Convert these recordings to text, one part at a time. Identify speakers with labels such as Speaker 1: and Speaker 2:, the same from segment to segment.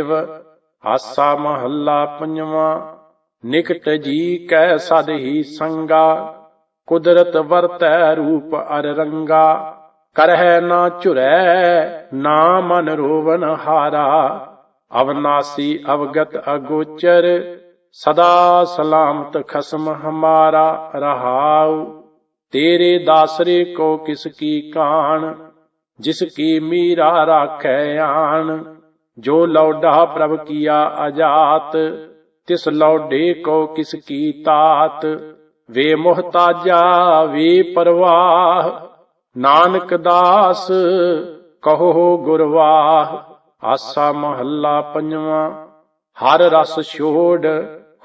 Speaker 1: Save ਆਸਾ ਮਹੱਲਾ ਪੰਜਵਾਂ, ਨਿਕਟ ਜੀ ਕੈ ਸਦ ਹੀ ਸੰਗਾ, ਕੁਦਰਤ ਵਰਤੈ ਰੂਪ ਅਰ ਰੰਗਾ, ਕਰਹਿ ਨਾ ਝੁਰੈ, ਨਾ ਮਨ ਰੋਵਨ ਹਾਰਾ, ਅਵਨਾਸੀ ਅਵਗਤ ਅਗੋਚਰ, ਸਦਾ ਸਲਾਮਤ ਖਸਮ ਹਮਾਰਾ ਰਹਾਉ, ਤੇਰੇ ਦਾਸਰੇ ਕੋ ਕਿਸ ਕੀ ਕਾਣ, ਜਿਸ ਕੀ ਮੀਰਾ ਰਾਖੈ ਆਣ। ਜੋ ਲੌਡਾ ਪ੍ਰਭ ਕੀਆ ਆਜਾਤ ਤਿਸ ਲੌਡੇ ਕੋ ਕਿਸ ਕੀ ਤਾਤ, ਵੇ ਮੁਹਤਾਜਾ ਵੇ ਪਰਵਾਹ, ਨਾਨਕ ਦਾਸ ਕਹੋ ਗੁਰਵਾਹ, ਆਸਾ ਮਹੱਲਾ ਪੰਜਵਾਂ, ਹਰ ਰਸ ਛੋੜ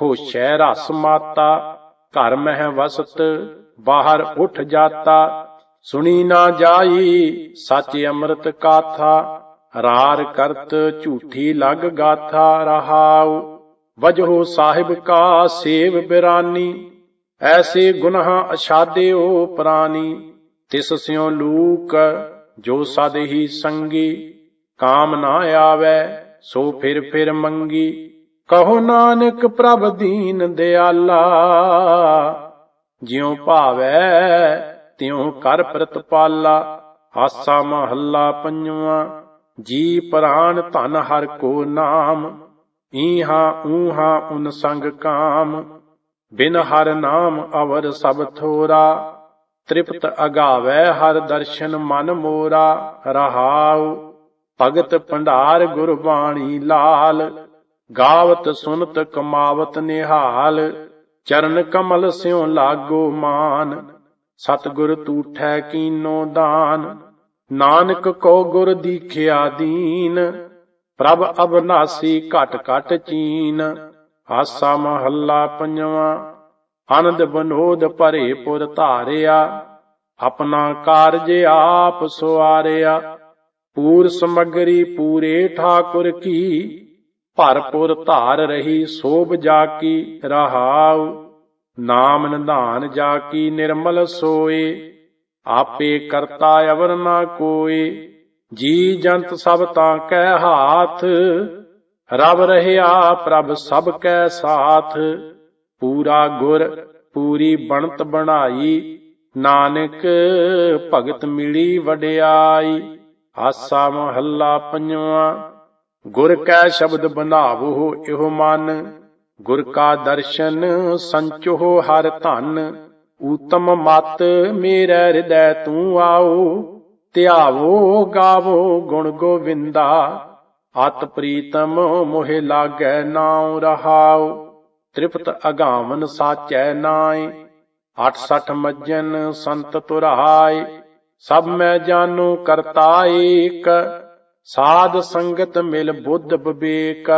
Speaker 1: ਹੋਸ਼ੈ ਰਸ ਮਾਤਾ, ਘਰ ਮਹਿ ਵਸਤ ਬਾਹਰ ਉਠ ਜਾਤਾ, ਸੁਣੀ ਨਾ ਜਾਈ ਸੱਚ ਅੰਮ੍ਰਿਤ ਕਾਥਾ ਰਾਰ ਕਰਤ ਝੂਠੀ ਲਗ ਗਾਥਾ ਰਹਾਉ। ਵਜਹੋ ਸਾਹਿਬ ਕਾ ਸੇਵ ਬਿਰਾਨੀ, ਐਸੇ ਗੁਨਾਹ ਅਛਾਦਿਓ ਪ੍ਰਾਨੀ। ਤਿਸ ਸਿਉ ਲੂਕ ਜੋ ਸਦ ਹੀ ਸੰਗੀ, ਕਾਮ ਨਾ ਆਵੇ, ਸੋ ਫਿਰ ਫਿਰ ਮੰਗੀ। ਕਹੋ ਨਾਨਕ ਪ੍ਰਭ ਦੀਨ ਦਿਆਲਾ, ਜਿਉ ਭਾਵੈ ਤਿਉ ਕਰ ਪ੍ਰਤਪਾਲਾ, ਆਸਾ ਮਹੱਲਾ ਪੰਜਵਾਂ। ਜੀ ਪ੍ਰਾਨ ਧਨ ਹਰ ਕੋ ਨਾਮ, ਈਹਾ ਊਹਾ ਉਨ ਸੰਗ ਕਾਮ। ਬਿਨ ਹਰ ਨਾਮ ਅਵਰ ਸਭ ਥੋਰਾ, ਤ੍ਰਿਪਤ ਅਗਾਵੈ ਹਰ ਦਰਸ਼ਨ ਮਨ ਮੋਰਾ। ਰਹਾਉ ਭਗਤ ਭੰਡਾਰ ਗੁਰਬਾਣੀ ਲਾਲ, ਗਾਵਤ ਸੁਨਤ ਕਮਾਵਤ ਨਿਹਾਲ। ਚਰਨ ਕਮਲ ਸਿਉ ਲਾਗੋ ਮਾਨ, ਸਤਿਗੁਰ ਤੂਠੈ ਕੀਨੋ ਦਾਨ। ਨਾਨਕ ਕੋ ਗੁਰ ਦੀਖਿਆ ਦੀਨ, ਪ੍ਰਭ ਅਬਨਾਸੀ ਘਟ ਘਟ ਚੀਨ। ਆਸਾ ਮਹੱਲਾ ਪੰਜਵਾਂ, ਆਨੰਦ ਬਨੋਦ ਭਰੇ ਪੁਰ ਧਾਰਿਆ, ਆਪਣਾ ਕਾਰਜ ਆਪ ਸੁਆਰਿਆ। ਪੂਰ ਸਮਗਰੀ ਪੂਰੇ ਠਾਕੁਰ ਕੀ, ਭਰਪੁਰ ਧਾਰ ਰਹੀ ਸੋਭ ਜਾ ਕੀ ਰਹਾਉ। ਨਾਮ ਨਿਧਾਨ ਜਾ ਕੀ ਨਿਰਮਲ ਸੋਏ। ਆਪੇ ਕਰਤਾ ਅਵਰ ਨਾ ਕੋਏ ਜੀ ਜੰਤ ਸਭ ਤਾਂ ਕੈ ਹਾਥ ਰਬ ਰਹਿਆ ਪ੍ਰਭ ਸਭ ਕੈ ਸਾਥ, ਪੂਰਾ ਗੁਰ ਪੂਰੀ ਬਣਤ ਬਣਾਈ, ਨਾਨਕ ਭਗਤ ਮਿਲੀ ਵਡਿਆਈ, ਆਸਾ ਮਹੱਲਾ ਪੰਜਵਾਂ, ਗੁਰ ਕੈ ਸ਼ਬਦ ਬਨਾਵੋ ਇਹੋ ਮਨ, ਗੁਰ ਕਾ ਦਰਸ਼ਨ ਸੰਚੋ ਹਰ ਧਨ ਊਤਮ ਮਤ ਮੇਰਾ ਹਿਰਦੈ ਤੂੰ ਆਓ, ਧਿਆਵੋ, ਗਾਵੋ ਗੁਣ ਗੋਵਿੰਦਾ। ਅਤ ਪ੍ਰੀਤਮ ਮੋਹਿ ਲਾਗੈ ਨਾਉ ਰਹਾਉ, ਤ੍ਰਿਪਤ ਅਗਾਵਨ ਸਾਚੈ ਨਾਏ 68 ਮੱਜਨ ਸੰਤ ਤੁਰਾਏ ਸਭ ਮੈਂ ਜਾਣੂ ਕਰਤਾ ਏਕ। ਸਾਧ ਸੰਗਤ ਮਿਲ ਬੁੱਧ ਵਿਵੇਕ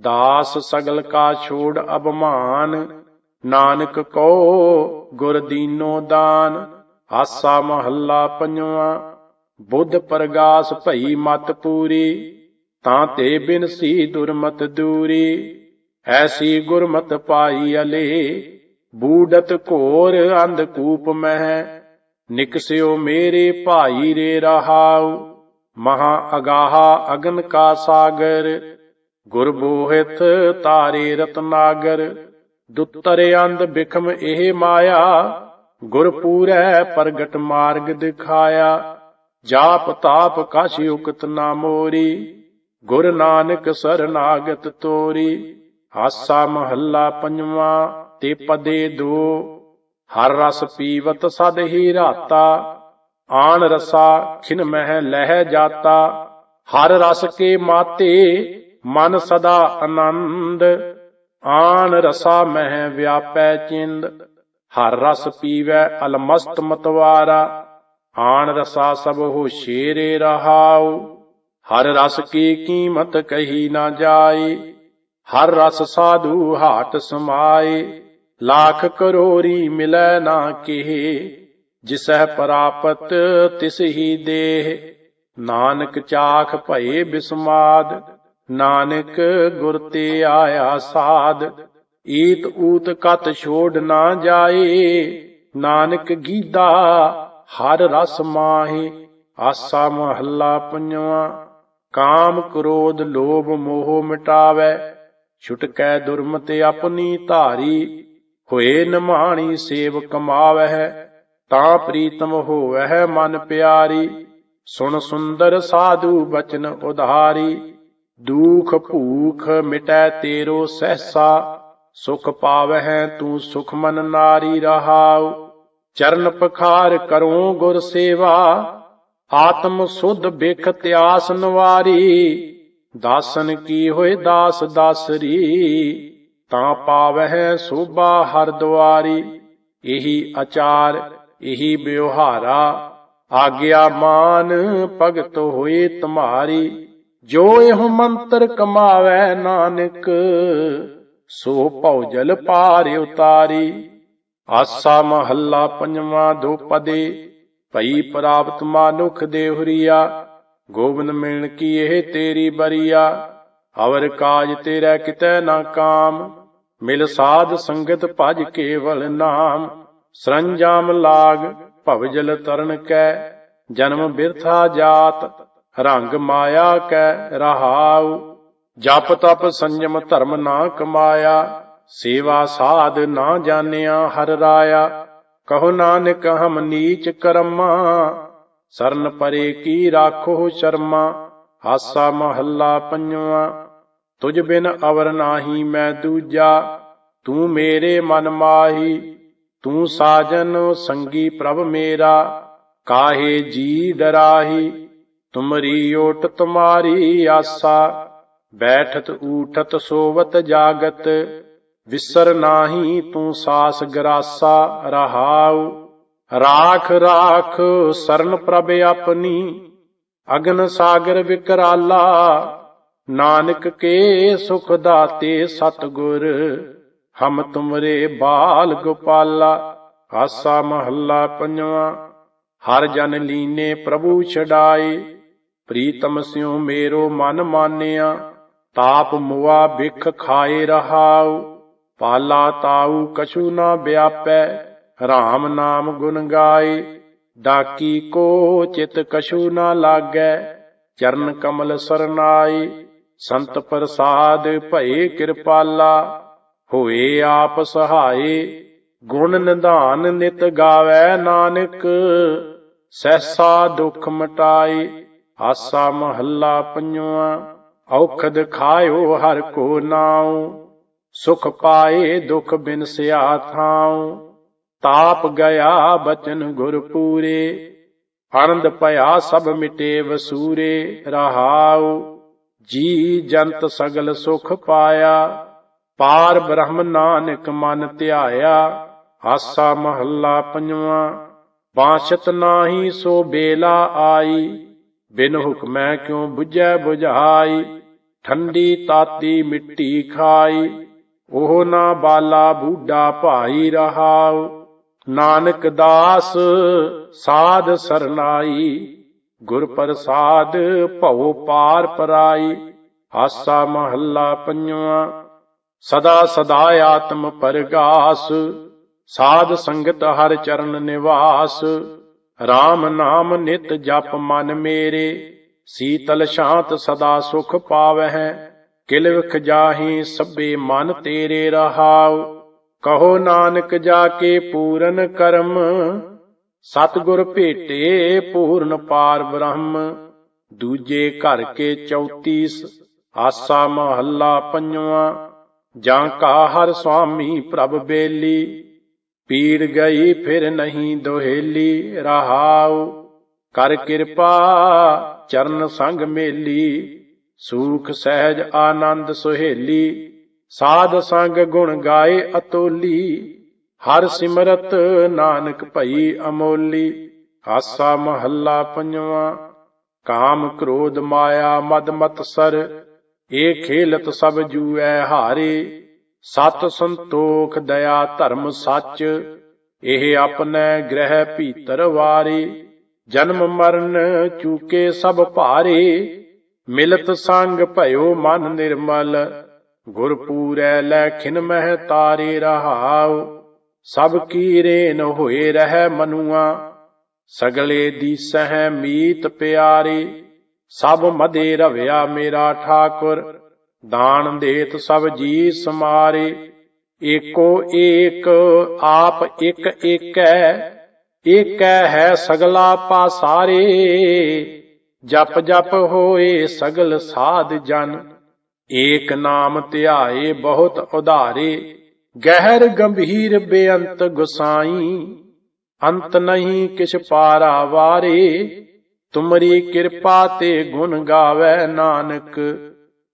Speaker 1: ਦਾਸ ਸਗਲ ਕਾ ਛੋੜ ਅਭਮਾਨ। ਨਾਨਕ ਕੋ ਗੁਰ ਦੀਨੋ ਦਾਨ, ਆਸਾ ਮਹੱਲਾ ਪੰਜਵਾਂ। ਬੁੱਧ ਪ੍ਰਗਾਸ ਭਈ ਮਤ ਪੂਰੀ, ਤਾਂ ਤੇ ਬਿਨਸੀ ਦੁਰਮਤ ਦੂਰੀ। ਐਸੀ ਗੁਰਮਤ ਪਾਈ ਅਲੇ, ਬੂਡਤ ਘੋਰ ਅੰਧਕੂਪ ਮਹਿ। ਨਿਕਸਿਓ ਮੇਰੇ ਭਾਈ ਰੇ ਰਹਾਉ, ਮਹਾ ਅਗਾਹਾ ਅਗਨ ਕਾ ਸਾਗਰ। ਗੁਰ ਬੋਹਿਤ ਤਾਰੇ ਰਤਨਾਗਰ ਦੁੱਤਰ ਅੰਧ ਬਿਖਮ ਇਹ ਮਾਇਆ ਗੁਰ ਪੂਰੈ ਪ੍ਰਗਟ ਮਾਰਗ ਦਿਖਾਇਆ। ਜਾਪ ਤਾਪ ਕਛ ਉਕਤ ਨਾ ਮੋਰੀ, ਗੁਰ ਨਾਨਕ ਸਰਨਾਗਤ ਤੋਰੀ। ਹਾਸਾ ਮਹੱਲਾ ਪੰਜਵਾਂ, ਤੇ ਪਦੇ ਦੋ। ਹਰ ਰਸ ਪੀਵਤ ਸਦ ਹੀ ਰਾਤਾ, ਆਣ ਰਸਾ ਖਿਨ ਮਹਿ ਲਹਿ ਜਾਤਾ। ਹਰ ਰਸ ਕੇ ਮਾਤੇ, ਮਨ ਸਦਾ ਆਨੰਦ। ਆਨ ਰਸਾ ਮਹਿ ਵਿਆਪੈ ਚਿੰਦ, ਹਰ ਰਸ ਪੀਵੈ ਅਲਮਸਤ ਮਤਵਾਰਾ। ਆਨ ਰਸਾ ਸਭ ਹੋ ਰਹਾਉ, ਹਰ ਰਸ ਕੀ ਕੀਮਤ ਕਹੀ ਨਾ ਜਾਏ। ਹਰ ਰਸ ਸਾਧੂ ਹਾਟ ਸਮਾਏ, ਲੱਖ ਕਰੋਰੀ ਮਿਲੈ ਨਾ ਕਿਹੇ। ਜਿਸਹਿ ਪ੍ਰਾਪਤ ਤਿਸ ਹੀ ਦੇਹ, ਨਾਨਕ ਚਾਖ ਭਏ ਬਿਸਮਾਦ। ਨਾਨਕ ਗੁਰ ਤੇ ਆਇਆ ਸਾਧ, ਈਤ ਊਤ ਕਤ ਛੋੜ ਨਾ ਜਾਏ। ਨਾਨਕ ਗੀਦਾ ਹਰ ਰਸ ਮਾਹੀ, ਆਸਾ ਮਹੱਲਾ ਪੰਜਵਾਂ। ਕਾਮ ਕ੍ਰੋਧ ਲੋਭ ਮੋਹ ਮਿਟਾਵੇ, ਛੁਟਕੈ ਦੁਰਮਤਿ ਆਪਣੀ ਧਾਰੀ। ਹੋਏ ਨਿਮਾਣੀ ਸੇਵ ਕਮਾਵਹਿ, ਤਾਂ ਪ੍ਰੀਤਮ ਹੋਵਹਿ ਮਨ ਪਿਆਰੀ। ਸੁਣ ਸੁੰਦਰ ਸਾਧੂ ਬਚਨ ਉਧਾਰੀ। ਦੂਖ ਭੂਖ ਮਿਟੈ ਤੇਰੋ ਸਹਸਾ, ਸੁਖ ਪਾਵਹਿ ਤੂੰ ਸੁਖ ਮਨ ਨਾਰੀ ਰਹਾਉ। ਚਰਨ ਪਖਾਰ ਕਰੋ ਗੁਰ ਸੇਵਾ, ਆਤਮ ਸੁਧ ਬਿਖ ਤਿਆਸ ਨਵਾਰੀ। ਦਾਸਨ ਕੀ ਹੋਏ ਦਾਸ ਦਾਸਰੀ, ਤਾਂ ਪਾਵਹਿ ਸੋਭਾ ਹਰ ਦੁਆਰੀ। ਇਹੀ ਆਚਾਰ, ਇਹੀ ਵਿਵਹਾਰਾ, ਆਗਿਆ ਮਾਨ ਭਗਤ ਹੋਏ ਤੁਮਾਰੀ। ਜੋ ਇਹ ਮੰਤਰ ਕਮਾਵੈ ਨਾਨਕ, ਸੋ ਭਉਜਲ ਪਾਰ ਉਤਾਰੀ। ਆਸਾ ਮਹੱਲਾ ਪੰਜਵਾਂ ਦੋ ਪਦੇ, ਭਈ ਪ੍ਰਾਪਤ ਮਾਨੁਖ ਦੇਹੁਰੀਆ ਗੋਬਿੰਦ ਮਿਲਣ ਕੀ ਇਹ ਤੇਰੀ ਬਰੀਆ। ਅਵਰ ਕਾਜ ਤੇਰਾ ਕਿਤੈ ਨਾ ਕਾਮ, ਮਿਲ ਸਾਧ ਸੰਗਤ ਭਜ ਕੇਵਲ ਨਾਮ। ਸਰੰਜਾਮ ਲਾਗ, ਭਵ ਜਲ ਤਰਨ ਕੈ, ਜਨਮ ਬਿਰਥਾ ਜਾਤ ਰੰਗ ਮਾਇਆ ਕੈ ਰਹਾਉ, ਜਪ ਤਪ ਸੰਜਮ ਧਰਮ ਨਾ ਕਮਾਇਆ, ਸੇਵਾ ਸਾਧ ਨਾ ਜਾਣਿਆ ਹਰ ਰਾਇਆ, ਕਹੋ ਨਾਨਕ ਹਮ ਨੀਚ ਕਰਮਾ, ਸਰਨ ਪਰੇ ਕੀ ਰਾਖੋ ਸ਼ਰਮਾ, ਹਾਸਾ ਮਹੱਲਾ ਪੰਜਵਾ, ਤੁਝ ਬਿਨ ਅਵਰ ਨਾਹੀ ਮੈਂ ਦੂਜਾ, ਤੂੰ ਮੇਰੇ ਮਨ ਮਾਹੀ, ਤੂੰ ਸਾਜਨ ਸੰਗੀ ਪ੍ਰਭ ਮੇਰਾ, ਕਾਹੇ ਜੀ ਡਰਾਹੀ ਤੁਮਰੀ ਓਟ ਤੁਮਾਰੀ ਆਸਾ, ਬੈਠਤ ਊਠਤ ਸੋਵਤ ਜਾਗਤ, ਵਿਸਰ ਨਾਹੀ ਤੂੰ ਸਾਸ ਗਰਾਸਾ, ਰਹਾਉ, ਰਾਖ ਰਾਖ ਸਰਨ ਪ੍ਰਭ ਆਪਣੀ, ਅਗਨ ਸਾਗਰ ਵਿਕਰਾਲਾ, ਨਾਨਕ ਕੇ ਸੁਖ ਦਾਤੇ ਸਤਗੁਰ, ਹਮ ਤੁਮਰੇ ਬਾਲ ਗੋਪਾਲਾ, ਆਸਾ ਮਹੱਲਾ ਪੰਜਵਾ, ਹਰ ਜਨ ਲੀਨੇ ਪ੍ਰਭੂ ਛਡਾਏ। ਪ੍ਰੀਤਮ ਸਿਉ ਮੇਰੋ ਮਨ ਮਾਨਿਆ, ਤਾਪ ਮੁਆ ਬਿਖ ਖਾਏ ਰਹਾਉ, ਪਾਲਾ ਤਾਉ ਕਛੂ ਨਾ ਵਿਆਪੈ RAM ਨਾਮ ਗੁਣ ਗਾਏ, ਡਾਕੀ ਕੋ ਚਿਤ ਕਛੂ ਨਾ ਲਾਗੈ, ਚਰਨ ਕਮਲ ਸਰਨਾਈ ਸੰਤ ਪ੍ਰਸਾਦ ਭਏ ਕਿਰਪਾਲਾ, ਹੋਏ ਆਪ ਸਹਾਏ, ਗੁਣ ਨਿਧਾਨ ਨਿਤ ਗਾਵੇ ਨਾਨਕ, ਸਹਸਾ ਦੁਖ ਮਟਾਏ। ਆਸਾ ਮਹੱਲਾ ਪੰਜਵਾ, ਔਖਦ ਖਾਇਓ ਹਰ ਕੋ ਨਾਉ, ਸੁਖ ਪਾਏ ਦੁਖ ਬਿਨਸਿਆ ਥਾਉ। ਤਾਪ ਗਿਆ ਬਚਨ ਗੁਰ ਪੂਰੇ ਆਨੰਦ ਭਇਆ ਸਭ ਮਿਟੇ ਵਸੂਰੇ, ਰਹਾਉ, ਜੀ ਜੰਤ ਸਗਲ ਸੁਖ ਪਾਇਆ। ਪਾਰ ਬ੍ਰਹਮ ਨਾਨਕ ਮਨ ਧਿਆਇਆ, ਆਸਾ ਮਹੱਲਾ ਪੰਜਵਾ ਬਾਸ਼ਤ ਨਾਹੀ ਸੋ ਬੇਲਾ ਆਈ। ਬਿਨ ਹੁਕਮੈ ਕਿਉ 부ਝੈ 부ਝਾਈ ਠੰਡੀ ਤਾਤੀ ਮਿੱਟੀ ਖਾਈ, ਉਹ ਨਾ ਬਾਲਾ ਬੂਢਾ ਭਾਈ ਰਹਾਉ। ਨਾਨਕ ਦਾਸ ਸਾਧ ਸਰਨਾਈ, ਗੁਰ ਪ੍ਰਸਾਦ ਭਉ ਪਾਰ ਪਰਾਈ। ਆਸਾ ਮਹੱਲਾ ਪੰਜਵਾ, ਸਦਾ ਸਦਾ ਆਤਮ ਪਰਗਾਸ। ਸਾਧ ਸੰਗਤ ਹਰ ਚਰਨ ਨਿਵਾਸ। RAM ਨਾਮ ਨਿਤ ਜਪ ਮਨ ਮੇਰੇ, ਸੀਤਲ ਸ਼ਾਂਤ ਸਦਾ ਸੁਖ ਪਾਵਹਿ, ਕਿਲ ਵਿਖ ਜਾਹੀ ਸਭੇ ਮਨ ਤੇਰੇ ਰਹਾਉ। ਕਹੋ ਨਾਨਕ ਜਾ ਕੇ ਪੂਰਨ ਕਰਮ, ਸਤਗੁਰ ਭੇਟੇ ਪੂਰਨ ਪਾਰ ਬ੍ਰਹਮ। ਦੂਜੇ ਘਰ ਕੇ 34 ਆਸਾ ਮਹੱਲਾ ਪੰਜਵਾਂ, ਜਾਂ ਕਾ ਹਰ ਸੁਆਮੀ ਪ੍ਰਭ ਬੇਲੀ। ਪੀੜ ਗਈ ਫਿਰ ਨਹੀਂ ਦੋਹੇਲੀ, ਰਹਾਉ ਕਰ ਕਿਰਪਾ, ਚਰਨ ਸੰਗ ਮੇਲੀ। ਸੂਖ ਸਹਿਜ ਆਨੰਦ ਸੁਹੇਲੀ, ਸਾਧ ਸੰਗ ਗੁਣ ਗਾਏ ਅਤੋਲੀ। ਹਰ ਸਿਮਰਤ ਨਾਨਕ ਭਈ ਅਮੋਲੀ। ਹਾਸਾ ਮਹੱਲਾ ਪੰਜਵਾ, ਕਾਮ ਕ੍ਰੋਧ ਮਾਇਆ ਮਦ ਮਤ ਸਰ ਇਹ ਖੇਲਤ ਸਭ ਜੂਐ ਹਾਰੇ। ਸਤ ਸੰਤੋਖ ਦਇਆ ਧਰਮ ਸੱਚ, ਇਹ ਆਪਣੇ ਗ੍ਰਹਿ ਭੀਤਰ ਵਾਰੇ, ਜਨਮ ਮਰਨ ਚੂਕੇ ਸਭ ਭਾਰੇ, ਮਿਲਤ ਸੰਗ ਭਇਓ ਮਨ ਨਿਰਮਲ ਗੁਰ ਪੂਰੈ ਲੈ ਖਿਨ ਮਹਿ ਤਾਰੇ ਰਹਾਉ, ਸਭ ਕੀ ਰੇਨ ਹੋਏ ਰਹਿ ਮਨੁਆ, ਸਗਲੇ ਦੀ ਸਹਿ ਮੀਤ ਪਿਆਰੇ, ਸਭ ਮਦੇ ਰਵਿਆ ਮੇਰਾ ਠਾਕੁਰ ਦਾਨ ਦੇਤ ਸਭ ਜੀ ਸਮਾਰੇ, ਏਕੋ ਏਕ, ਆਪ ਇੱਕ ਏਕੈ ਏਕੈ ਹੈ ਸਗਲਾ ਪਾਸਾਰੇ। ਜਪ ਜਪ ਹੋਏ ਸਗਲ ਸਾਧ ਜਨ, ਏਕ ਨਾਮ ਧਿਆਏ ਬਹੁਤ ਉਧਾਰੇ। ਗਹਿਰ ਗੰਭੀਰ ਬੇਅੰਤ ਗੁਸਾਈ, ਅੰਤ ਨਹੀਂ ਕਿਛ ਪਾਰਾ ਵਾਰੇ। ਤੁਮਰੀ ਕਿਰਪਾ ਤੇ ਗੁਣ ਗਾਵੇ ਨਾਨਕ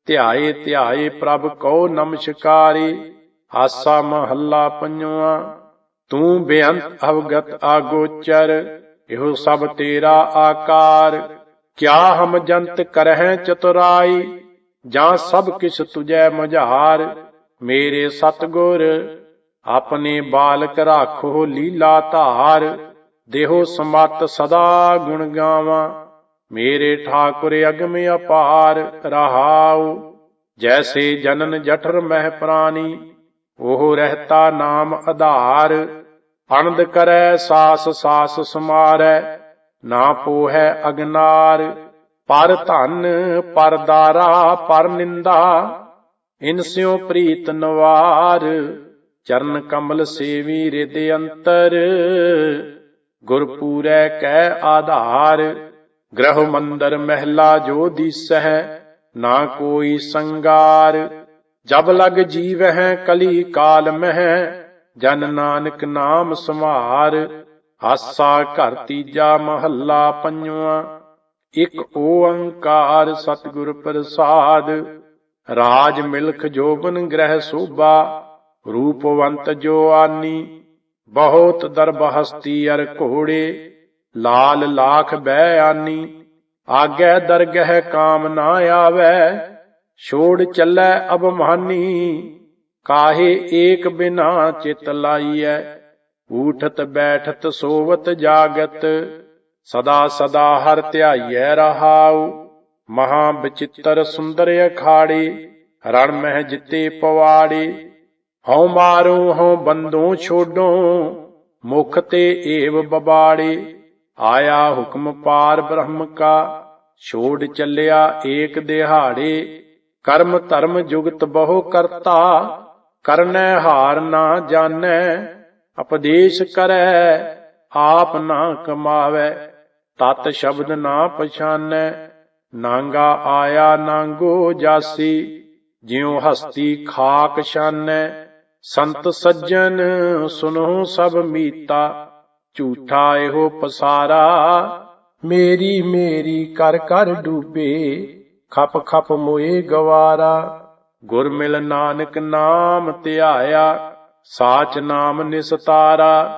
Speaker 1: ਧਿਆਏ ਧਿਆਏ ਪ੍ਰਭ ਕਉ ਨਮਸਕਾਰੀ ਆਸਾ ਮਹੱਲਾ ਪੰਜਵਾ। ਤੂੰ ਬੇਅੰਤ ਅਵਗਤ ਆਗੋਚਰ, ਇਹੋ ਸਭ ਤੇਰਾ ਆਕਾਰ। ਕਿਆ ਹਮ ਜੰਤ ਕਰਹਿ ਚਤੁਰਾਈ, ਜਾਂ ਸਭ ਕਿਛ ਤੁਜੈ ਮਝਾਰ। ਮੇਰੇ ਸਤਗੁਰ, ਆਪਣੇ ਬਾਲਕ ਰਾਖੋ ਲੀਲਾ ਧਾਰ। ਦੇਹੋ ਸਮਤ ਸਦਾ ਗੁਣ ਗਾਵਾਂ। ਮੇਰੇ ਠਾਕੁਰ ਅਗਮ ਅਪਾਰ ਰਹਾਉ, ਜੈਸੇ ਜਨਨ ਜਠਰ ਮਹਿ ਪ੍ਰਾਨੀ, ਉਹ ਰਹਿਤਾ ਨਾਮ ਆਧਾਰ ਅਨੰਦ ਕਰੈ ਸਾਸ ਸਾਸ ਸਮਾਰੈ, ਨਾ ਪੋਹੈ ਅਗਨਾਰ, ਪਰ ਧਨ ਪਰ ਦਾਰਾ ਪਰ ਨਿੰਦਾ ਇਨਸਿਓ ਪ੍ਰੀਤ ਨਵਾਰ, ਚਰਨ ਕਮਲ ਸੇਵੀ ਰਿਦ ਅੰਤਰ ਗੁਰਪੂਰੈ ਕੈ ਆਧਾਰ ਗ੍ਰਹ ਮੰਦਰ ਮਹਿਲਾ ਜੋ ਦੀਸਹਿ, ਨਾ ਕੋਈ ਸੰਗਾਰ। ਜਬ ਲਗ ਜੀਵ ਹੈ ਕਲੀ ਕਾਲ ਮਹਿ, ਜਨ ਨਾਨਕ ਨਾਮ ਸਮਾਰ ਆਸਾ ਘਰ ਤੀਜਾ ਮਹੱਲਾ ਪੰਜਵਾ। ਇਕ ਓੰਕਾਰ ਸਤਿਗੁਰ ਪ੍ਰਸਾਦ। ਰਾਜ ਮਿਲਖ ਜੋਬਨ ਗ੍ਰਹਿ ਸੋਭਾ ਰੂਪਵੰਤ ਜੋ ਆਨੀ। ਬਹੁਤ ਦਰਬ ਹਸਤੀ ਅਰ ਘੋੜੇ ਲਾਲ ਲਾਖ ਬਹਿ ਆਨੀ, ਆਗੇ ਦਰਗਹਿ ਕਾਮ ਨਾ ਆਵੈ, ਛੋੜ ਚੱਲੈ ਅਬਮਾਨੀ ਕਾਹੇ ਏਕ ਬਿਨਾ ਚਿਤ ਲਾਈਐ, ਊਠਤ ਬੈਠਤ ਸੋਵਤ ਜਾਗਤ, ਸਦਾ ਸਦਾ ਹਰ ਧਿਆਈਐ ਰਹਾਉ, ਮਹਾ ਬਚਿੱਤਰ ਸੁੰਦਰ ਅਖਾੜੇ, ਰਣ ਮਹਿ ਜਿੱਤੇ ਪਵਾੜੇ, ਹਉ ਮਾਰੂ ਹਉ ਬੰਦੋ ਛੋਡੋ, ਮੁਖ ਤੇ ਏਵ ਬਬਾੜੇ। ਆਇਆ ਹੁਕਮ ਪਾਰ ਬ੍ਰਹਮ ਕਾ, ਛੋੜ ਚੱਲਿਆ ਏਕ ਦਿਹਾੜੇ, ਕਰਮ ਧਰਮ ਜੁਗਤ ਬਹੁ ਕਰਤਾ, ਕਰਨੈ ਹਾਰ ਨਾ ਜਾਣੈ, ਉਪਦੇਸ਼ ਕਰੈ, ਆਪ ਨਾ ਕਮਾਵੈ, ਤਤ ਸ਼ਬਦ ਨਾ ਪਛਾਨੈ, ਨਾਂਗਾ ਆਇਆ ਨਾਂਗੋ ਜਾਸੀ, ਜਿਉ ਹਸਤੀ ਖਾਕ ਛਾਨੈ, ਸੰਤ ਸੱਜਣ ਸੁਨੋ ਸਭ ਮੀਤਾ। ਝੂਠਾ ਇਹੋ ਪਸਾਰਾ। ਮੇਰੀ ਮੇਰੀ ਕਰ ਕਰ ਡੂਬੇ, ਖਪ ਖਪ ਮੋਏ ਗਵਾਰਾ। ਗੁਰ ਮਿਲ ਨਾਨਕ ਨਾਮ ਧਿਆਇਆ, ਸਾਚ ਨਾਮ ਨਿਸਤਾਰਾ।